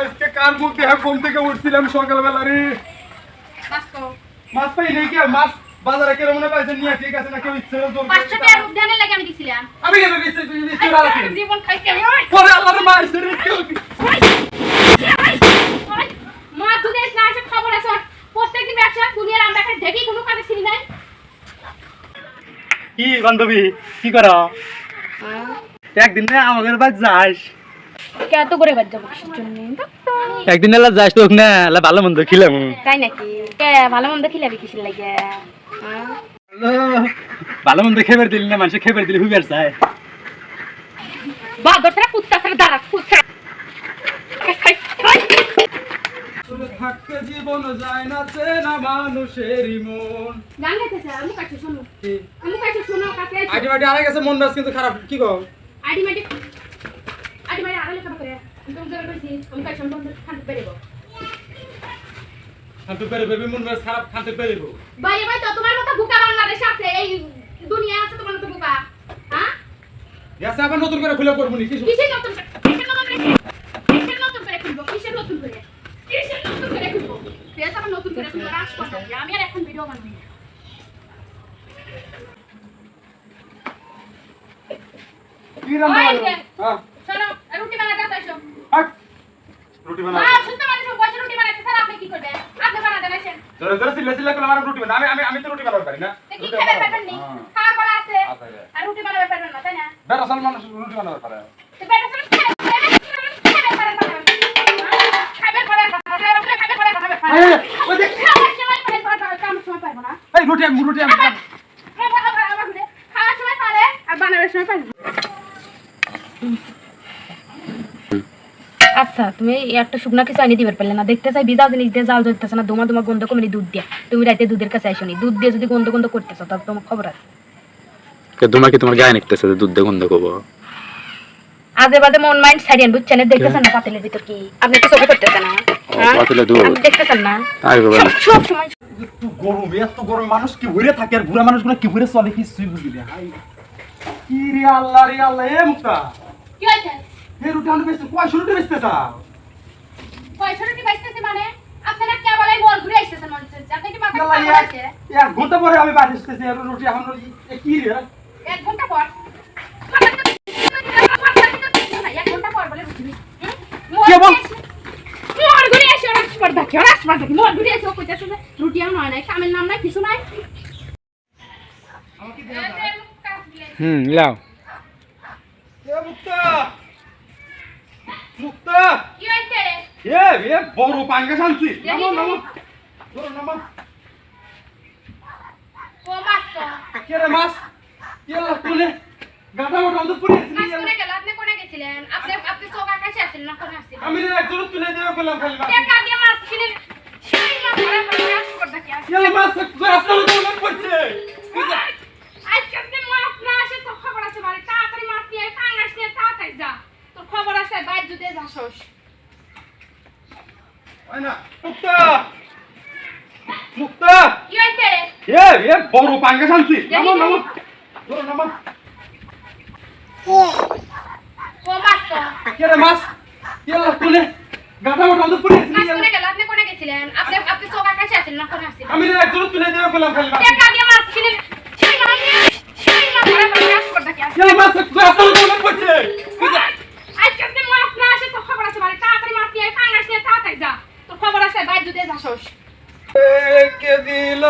আজকে কার মুখ দেখে ঘুম থেকে উঠছিলাম সকালবেলা রে? মাছ পাই নাকি মাছ বাজারে কেন মনে পাইছে নিয়ে ঠিক আছে না কেউ ইচ্ছে জোর টাকা লাগে আমি দিছিলাম। আমি কেন জীবন খাইছি আমি পরে কেউ কি- না আছে খবর আছে প্রত্যেকদিন ব্যবসা দুনিয়ার আমরা একটা ঢেকি কোনো কাজে ছিলি নাই। কি বান্ধবী কি করো? একদিন না আমাদের বাড়ি যাস। এত করে বাদ যাব কিসের জন্য? একদিন এলা যাস তো না এলা ভালো মন্দ খিলাম। তাই নাকি? ভালো মন্দ খিলাবি কিসের লাগে? হ্যাঁ? ভালো মন্দ খেবার দিলি না মানুষ খেবার দিলি হুইবার চায় বাদর ছাড়া কুত্তা ছাড়া দাঁড়া কুত্তা। থাকতে জীবন যায় না চেনা মানুষেরই মন। গান গাইতেছে আমি কাছে শোনো। আমি কাছে শোনো কাছে। আইটি মাটি আড়াই গেছে মন কিন্তু খারাপ কি কও? আইডি আইডি আড়ালে পেরে মন ভাই তো তোমার মতো বুকা বাংলাদেশ আছে এই দুনিয়া আছে তোমার মতো বুকা হ্যাঁ? গেছে আবার নতুন করে খুলে করব নি কিছু কিসের নতুন করে- কিসের নতুন করে কিসের নতুন করে খুলবো? কিসের নতুন করে? কিসের নতুন করে খুলবো? ফেস আবার নতুন করে খুলবো রাজ কথা আমি আর এখন ভিডিও বানাই না। কি রান্না। হ্যাঁ শোনো রুটি বানাতে আসো হাট। রুটি বানাবো মা শুনতে মানুষ বসে রুটি বানাতে স্যার আপনি কি করবেন আপনি বানাতে আসেন জোরে জোরে চিল্লা চিল্লা করে আমার রুটি বানাবো আমি আমি আমি তো রুটি বানাতে পারি না খাবার বানাবো। পারবেন নি হ্যাঁ। খাওয়া করা আছে। আর রুটি বানাতে পারবেন না তাই না বেটা সাল মানুষ রুটি বানাতে পারে তো বেটা এই রুটি আমি রুটি আমি খাওয়ার সময় পারে আর বানানোর সময় পারে আচ্ছা তুমি একটা শুকনা কিছু আনি দিবার পারলে না। দেখতে চাই বিজা জিনিস দিয়ে জাল জ্বলতেছে না দমা দমা গন্ধ কমে দুধ দিয়ে। তুমি রাইতে দুধের কাছে আইসো দুধ দিয়ে যদি গন্ধ গন্ধ করতেছো তাহলে তোমার খবর আছে। কি তোমার গায়ে নিকতেছে দুধ দেখুন দেখো আজে বাজে মন মাইন্ড সারিয়ান বুঝছেন? দেখতেছেন না পাতিলের ভিতর কি? আপনি কি চোখে করতেছেন না? পাতিলে দুধ। দেখতেছেন না? সব- সব সময় এত গরম এত গরম মানুষ কি ঘুরে থাকে? আর বুড়া মানুষগুলো কি ঘুরে চলে? কি সুই না কি রে আল্লাহ রে আল্লাহ এ মুক্তা কি হয়েছে? এ রুটি আমি বেচতে কয়শো রুটি বেচতে চাও পয়সা রুটি বাইতেছে মানে? আপনারা কে বলে মন ঘুরে আসতেছেন মনে হচ্ছে? আপনি কি মাথা আল্লাহ, খারাপ এক- আছে এক ঘণ্টা পরে আমি বাড়ি এসতেছি আর রুটি এখন এ কি রে? এক ঘণ্টা পর। এক ঘণ্টা পর বলে রুটি হুম? কে বল? মোর ঘুরে এসে রাসপার দেখি রাসপার দেখি। মোর ঘুরে এসে কইতেছে যে রুটি আর নয় নাই কামের নাম নাই কিছু নাই। হুম লাও এ মুক্তা মুক্তা কি হয়েছে এ এ বড় পাঙ্গা শান্তি। নামো নামো। ধরো নামো। ও মাছ তো। কে রে মাছ? কে লা তুলে গাটা মোটা আমাদের পুরি মাছ কোনে গেল? আপনি কোনে গেছিলেন? আপনি আপনি চোখ আকাশে আছেন না কোনে আসছিলেন আমি রে একজন তুলে দেবে বললাম খালি মাছ। কে কাটিয়ে মাছ ছিলেন সেই মাছ ধরে ধরে রাসপার দেখি কে মাছ? রাস্তা মতো মনে পড়ছে আজকে আপনি মাছ না আসে তো খবর আছে বাড়ি তাড়াতাড়ি মাছ নিয়ে আয়, পাঙ্গাস নিয়ে তাড়াতাড়ি যা তোর খবর আছে না মুক্তা! মুক্তা! কি হয়েছে? এ এ বড় পাঙ্গা শান্তি নামো নামো। ধরো নামো। ও মাছ তো। কে রে মাছ? কে লা তুলে? গাটা মোটা আমাদের পুরি মাছ কোনে গেল আপনি কোনে গেছিলেন? আপনি আপনি চোখ আকাশে আছেন না কোনে আসছিলেন আমি রে একজন তুলে দেবে বললাম খালি মাছ। কে কাটিয়ে মাছ সেই মাছ সেই মাছ? মাছ রাস্তা মতো মনে পড়ছে আজকে আপনি মাছ না আসে তো খবর আছে বাড়ি তাড়াতাড়ি মাছ নিয়ে আয়, পাঙ্গাস নিয়ে তাড়াতাড়ি যা তোর খবর আছে বাইর যদি যাসোস কে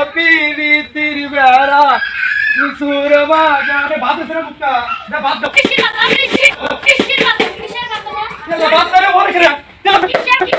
দিল পিরিতির বেড়া সুর বাজারে ভাত আছে না মুক্তা না ভাত দাও কিসের মাছ আপনি